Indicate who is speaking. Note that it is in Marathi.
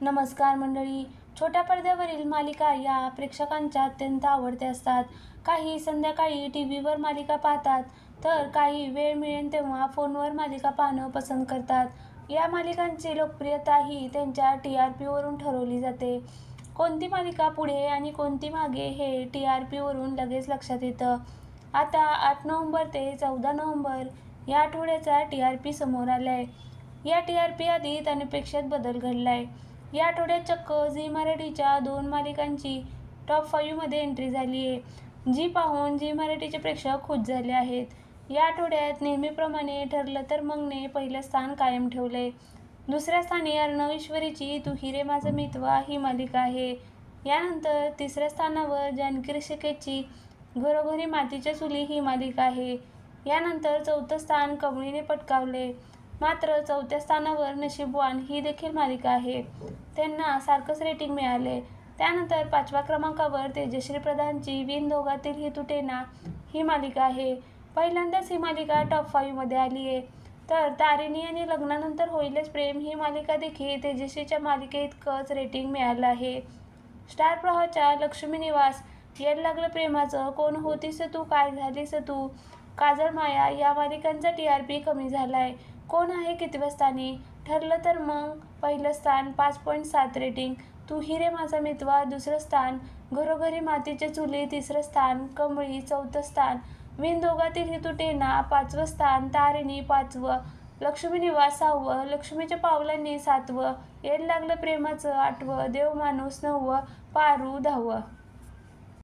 Speaker 1: नमस्कार मंडळी. छोट्या पडद्यावरील मालिका या प्रेक्षकांच्या अत्यंत आवडत्या असतात. काही संध्याकाळी टी व्हीवर मालिका पाहतात तर काही वेळ मिळेल तेव्हा फोनवर मालिका पाहणं पसंत करतात. या मालिकांची लोकप्रियता ही त्यांच्या टी आर पीवरून ठरवली जाते. कोणती मालिका पुढे आणि कोणती मागे हे टी आर पीवरून लगेच लक्षात येतं. आता आठ नोव्हेंबर ते चौदा नोव्हेंबर या आठवड्याचा टी आर पी समोर आला आहे या टी आर पी यादीत अनपेक्षित बदल घडला आहे या आठवड्यात चक्क झी मराठीच्या दोन मालिकांची टॉप फाईव्हमध्ये एंट्री झाली आहे. जी पाहून झी मराठीचे प्रेक्षक खुश झाले आहेत. या आठवड्यात नेहमीप्रमाणे ठरलं तर मगने पहिलं स्थान कायम ठेवले दुसऱ्या स्थानी अर्णव ईश्वरीची तू हिरे माझं मितवा ही मालिका आहे. यानंतर तिसऱ्या स्थानावर जानकी ऋषिकेशची घरोघरी मातीच्या चुली ही मालिका आहे. यानंतर चौथं स्थान कमळीने पटकावले मात्र चौथ्या स्थानावर नशीबवान ही देखील मालिका आहे. त्यांना सारखंच रेटिंग मिळाले. त्यानंतर पाचव्या क्रमांकावर तेजश्री प्रधानची विन दोघातील ही तुटेना ही मालिका आहे. पहिल्यांदाच ही मालिका टॉप फाईव्हमध्ये आली आहे. तर तारिणी आणि लग्नानंतर होईलच प्रेम ही मालिका देखील तेजस्वीच्या मालिकेइतकंच रेटिंग मिळालं आहे. स्टार प्रवाहच्या लक्ष्मी निवास येड लागलं प्रेमाचं कोण होतीस तू काय झालीस तू? काजळ माया या मालिकांचा टी आर पी कमी झाला आहे कोण आहे कितव्या स्थानी ठरलं तर मग पहिलं स्थान पाच पॉईंट सात रेटिंग तू हिरे माझा मितवा. दुसरं स्थान घरोघरी मातीचे चुली. तिसरं स्थान कमळी. चौथं स्थान विन दोघातील हेतू टेना. पाचवं स्थान तारिणी. पाचवं लक्ष्मी निवास. सहावं लक्ष्मीच्या पावलांनी. सातवं येड लागलं प्रेमाचं. आठवं देव माणूस. नववं पारू. दहावं.